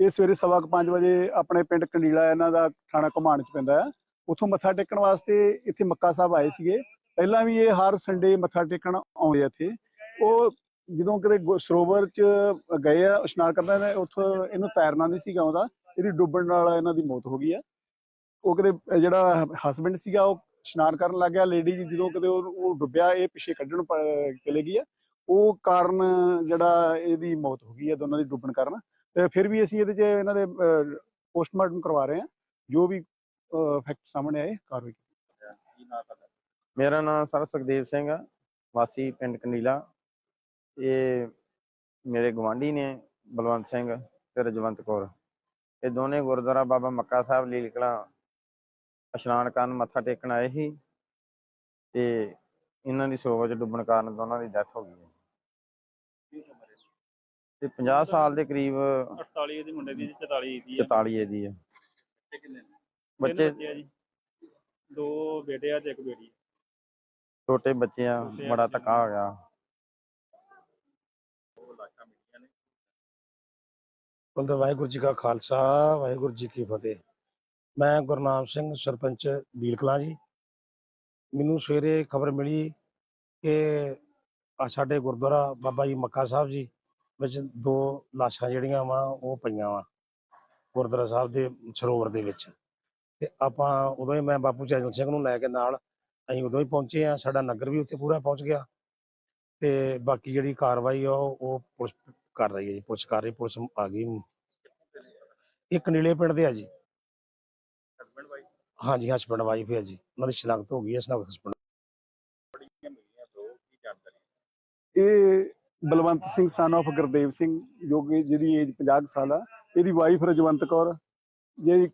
ਇਹ ਸਵੇਰੇ ਸਵਾ ਕੁ ਪੰਜ ਵਜੇ ਆਪਣੇ ਪਿੰਡ ਕੰਡੀਲਾ ਇਹਨਾਂ ਦਾ ਥਾਣਾ ਘੁਮਾਣ ਚ ਪੈਂਦਾ ਹੈ। ਉੱਥੋਂ ਮੱਥਾ ਟੇਕਣ ਵਾਸਤੇ ਇੱਥੇ ਮੱਕਾ ਸਾਹਿਬ ਆਏ ਸੀਗੇ। ਪਹਿਲਾਂ ਵੀ ਇਹ ਹਰ ਸੰਡੇ ਮੱਥਾ ਟੇਕਣ ਆਉਂਦੇ ਆ ਇੱਥੇ। ਉਹ ਜਦੋਂ ਕਿਤੇ ਗੁ- ਸਰੋਵਰ ਚ ਗਏ ਆ, ਇਸ਼ਨਾਨ ਕਰਦਾ ਨੇ ਉੱਥੋਂ ਇਹਨੂੰ ਤੈਰਨਾ ਨਹੀਂ ਸੀਗਾ ਆਉਂਦਾ। ਇਹਦੀ ਡੁੱਬਣ ਨਾਲ ਇਹਨਾਂ ਦੀ ਮੌਤ ਹੋ ਗਈ ਆ। ਉਹ ਕਿਤੇ ਜਿਹੜਾ ਹਸਬੰਡ ਸੀਗਾ, ਉਹ ਇਸ਼ਨਾਨ ਕਰਨ ਲੱਗ ਗਿਆ। ਲੇਡੀ ਜਦੋਂ ਕਿਤੇ ਉਹ ਡੁੱਬਿਆ, ਇਹ ਪਿੱਛੇ ਕੱਢਣ ਪ- ਚਲੇ ਗਈ ਆ। ਉਹ ਕਾਰਨ ਜਿਹੜਾ ਇਹਦੀ ਮੌਤ ਹੋ ਗਈ ਆ, ਦੋਨਾਂ ਦੀ ਡੁੱਬਣ ਕਾਰਨ। ਤੇ ਫਿਰ ਵੀ ਅਸੀਂ ਇਹਦੇ 'ਚ ਇਹਨਾਂ ਦੇ ਪੋਸਟਮਾਰਟਮ ਕਰਵਾ ਰਹੇ ਹਾਂ। ਜੋ ਵੀ ਫੈਕਟ ਸਾਹਮਣੇ ਆਏ, ਕਾਰਵਾਈ ਮੇਰਾ ਨਾਮ ਸਰ ਸੁਖਦੇਵ ਸਿੰਘ ਆ, ਵਾਸੀ ਪਿੰਡ ਕੰਡੀਲਾ ਇਹ ਮੇਰੇ ਗਵਾਂਢੀ ਨੇ, ਬਲਵੰਤ ਸਿੰਘ ਤੇ ਰਜਵੰਤ ਕੌਰ। ਇਹ ਦੋਨੇ ਗੁਰਦੁਆਰਾ ਬਾਬਾ ਮੱਕਾ ਸਾਹਿਬ ਲੀਲ ਕਲਾਂ ਇਸ਼ਨਾਨ ਕਰਨ ਮੱਥਾ ਟੇਕਣ ਆਏ ਸੀ ਤੇ ਇਹਨਾਂ ਦੀ ਸਰੋਵਰ ਚ ਡੁੱਬਣ ਕਾਰਨ ਦੋਨਾਂ ਦੀ ਡੈਥ ਹੋ ਗਈ ਹੈ। ਤੇ 50 ਸਾਲ ਦੇ ਕਰੀਬ 48 ਦੀ ਮੁੰਡੇ ਦੀ 44 ਦੀ 44 ਇਹਦੀ ਹੈ। ਕਿੰਨੇ ਬੱਚੇ ਬੱਚੇ ਆ ਜੀ। ਦੋ ਬੇਟੇ ਆ ਤੇ ਇੱਕ ਬੇਟੀ ਛੋਟੇ ਬੱਚੇ ਆ ਛੋਟੇ ਆ ਬੜਾ ਬੱਚੇ। ਧੱਕਾ ਹੋ ਗਿਆ ਬੋਲਦੇ ਵਾਹਿਗੁਰੂ ਜੀ ਕਾ ਖਾਲਸਾ ਵਾਹਿਗੁਰੂ ਜੀ ਕੀ ਫਤਿਹ। ਮੈਂ ਗੁਰਨਾਮ ਸਿੰਘ ਸਰਪੰਚ ਬੀਲਕਲਾਂ ਜੀ। ਮੈਨੂੰ ਸਵੇਰੇ ਖਬਰ ਮਿਲੀ ਕਿ ਆ ਸਾਡੇ ਗੁਰਦੁਆਰਾ ਬਾਬਾ ਜੀ ਮੱਕਾ ਸਾਹਿਬ ਜੀ ਵਿੱਚ ਦੋ ਲਾਸ਼ਾਂ ਜਿਹੜੀਆਂ ਵਾ, ਉਹ ਪਈਆਂ ਵਾ, ਗੁਰਦੁਆਰਾ ਸਾਹਿਬ ਦੇ ਸਰੋਵਰ ਦੇ ਵਿੱਚ। ਤੇ ਆਪਾਂ ਉਦੋਂ ਹੀ ਮੈਂ ਬਾਪੂ ਚੈਨਲ ਸਿੰਘ ਨੂੰ ਲੈ ਕੇ ਨਾਲ ਅਸੀਂ ਉਦੋਂ ਹੀ ਪਹੁੰਚੇ ਆ ਸਾਡਾ ਨਗਰ ਵੀ ਉੱਥੇ ਪੂਰਾ ਪਹੁੰਚ ਗਿਆ। ਤੇ ਬਾਕੀ ਜਿਹੜੀ ਕਾਰਵਾਈ ਆ, ਉਹ ਪੁਲਿਸ ਕਰ ਰਹੀ ਹੈ ਜੀ, ਪੁਲਿਸ ਕਰ ਰਹੀ, ਪੁਲਿਸ ਆ ਗਈ। ਇੱਕ ਨੀਲੇ ਪਿੰਡ ਦੇ ਆ ਜੀ। ਹਸਬੰਡ ਵਾਈਫ ਹਾਂਜੀ ਹਸਬੰਡ ਵਾਈਫ ਹੈ ਜੀ। ਉਹਨਾਂ ਦੀ ਸ਼ਨਾਖਤ ਹੋ ਗਈ ਹੈ, ਸ਼ਨਾਖਤ ਹਸਬੰਡ ਇਹ ਬਲਵੰਤ ਸਿੰਘ ਸਨ of ਗੁਰਦੇਵ ਸਿੰਘ, ਜੋ ਕਿ ਜਿਹਦੀ ਏਜ 50 ਕੁ ਸਾਲ ਆ। ਇਹਦੀ ਵਾਈਫ ਰਜਵੰਤ ਕੌਰ, ਜਿਹਦੀ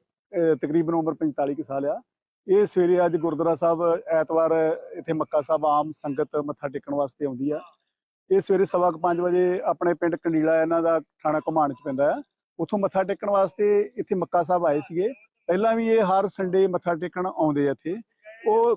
ਤਕਰੀਬਨ ਉਮਰ 45 ਕੁ ਸਾਲ ਆ। ਇਹ ਸਵੇਰੇ ਅੱਜ ਗੁਰਦੁਆਰਾ ਸਾਹਿਬ, ਐਤਵਾਰ, ਇੱਥੇ ਮੱਕਾ ਸਾਹਿਬ ਆਮ ਸੰਗਤ ਮੱਥਾ ਟੇਕਣ ਵਾਸਤੇ ਆਉਂਦੀ ਆ। ਇਹ ਸਵੇਰੇ ਸਵਾ ਕੁ ਪੰਜ ਵਜੇ ਆਪਣੇ ਪਿੰਡ ਕੰਡੀਲਾ ਇਹਨਾਂ ਦਾ ਥਾਣਾ ਘੁਮਾਣ ਚ ਪੈਂਦਾ ਆ। ਉੱਥੋਂ ਮੱਥਾ ਟੇਕਣ ਵਾਸਤੇ ਇੱਥੇ ਮੱਕਾ ਸਾਹਿਬ ਆਏ ਸੀਗੇ। ਪਹਿਲਾਂ ਵੀ ਇਹ ਹਰ ਸੰਡੇ ਮੱਥਾ ਟੇਕਣ ਆਉਂਦੇ ਆ ਇੱਥੇ। ਉਹ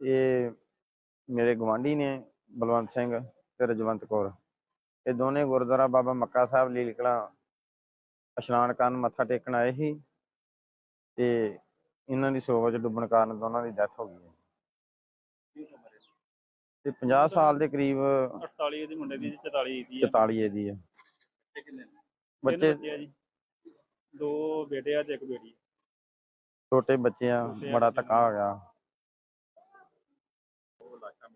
ਇਹ ਮੇਰੇ ਗਵਾਂਢੀ ਨੇ ਬਲਵੰਤ ਸਿੰਘ ਤੇ ਰਜਵੰਤ ਕੌਰ। ਇਹ ਦੋਨੇ ਗੁਰਦੁਆਰਾ ਬਾਬਾ ਮੱਕਾ ਸਾਹਿਬ ਲੀਲ ਕਲਾਂ ਇਸ਼ਨਾਨ ਕਰਨ ਮੱਥਾ ਟੇਕਣ ਆਏ ਸੀ ਤੇ ਇਹਨਾਂ ਦੀ ਚ ਡੁੱਬਣ ਕਾਰਨ ਦੋਨਾਂ ਦੀ ਡੈਥ ਹੋ ਗਈ ਹੈ। ਤੇ 50 ਸਾਲ ਦੇ ਕਰੀਬ 48 ਦੀ ਮੁੰਡੇ ਦੀ 44 ਦੀ 44 ਇਹਦੀ ਹੈ। ਬੱਚੇ ਦੋ ਬੇਟੇ ਆ ਤੇ ਇੱਕ ਬੇਟੀ ਛੋਟੇ ਬੱਚੇ ਆ ਬੜਾ। ਧੱਕਾ ਹੋ ਗਿਆ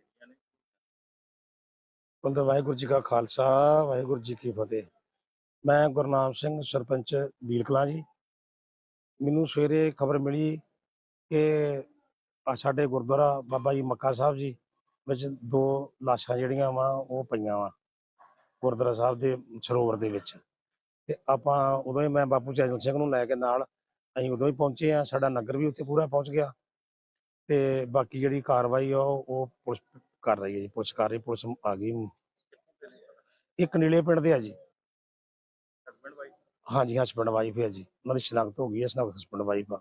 ਮਿਲੀਆਂ ਨੇ। ਬੋਲਦੇ ਵਾਹਿਗੁਰੂ ਜੀ ਕਾ ਖਾਲਸਾ, ਵਾਹਿਗੁਰੂ ਜੀ ਕੀ ਫਤਿਹ। ਮੈਂ ਗੁਰਨਾਮ ਸਿੰਘ, ਸਰਪੰਚ ਬੀਲਕਲਾਂ ਜੀ। ਮੈਨੂੰ ਸਵੇਰੇ ਖਬਰ ਮਿਲੀ ਕਿ ਸਾਡੇ ਗੁਰਦੁਆਰਾ ਬਾਬਾ ਜੀ ਮੱਕਾ ਸਾਹਿਬ ਜੀ ਵਿੱਚ ਦੋ ਲਾਸ਼ਾਂ ਜਿਹੜੀਆਂ ਵਾ, ਉਹ ਪਈਆਂ ਵਾ, ਗੁਰਦੁਆਰਾ ਸਾਹਿਬ ਦੇ ਸਰੋਵਰ ਦੇ ਵਿੱਚ। ਤੇ ਆਪਾਂ ਉਦੋਂ ਹੀ ਮੈਂ ਬਾਪੂ ਚੈਨਲ ਸਿੰਘ ਨੂੰ ਲੈ ਕੇ ਨਾਲ ਅਸੀਂ ਉਦੋਂ ਹੀ ਪਹੁੰਚੇ ਆ ਸਾਡਾ ਨਗਰ ਵੀ ਉੱਥੇ ਪੂਰਾ ਪਹੁੰਚ ਗਿਆ। ਤੇ ਬਾਕੀ ਜਿਹੜੀ ਕਾਰਵਾਈ ਆ ਉਹ ਉਹ ਪੁਲਿਸ ਕਰ ਰਹੀ ਹੈ ਜੀ ਪੁਲਿਸ ਕਰ ਰਹੀ ਪੁਲਿਸ ਆ ਗਈ। ਇੱਕ ਨੀਲੇ ਪਿੰਡ ਦੇ ਆ ਜੀ। ਹਸਬੰਡ ਵਾਈਫ ਹਾਂਜੀ ਹਸਬੰਡ ਵਾਈਫ ਹੈ ਜੀ। ਉਹਨਾਂ ਦੀ ਸ਼ਨਾਖਤ ਹੋ ਗਈ ਹੈ ਸ਼ਨਾਖਤ ਹਸਬੰਡ ਵਾਈਫ ਆ।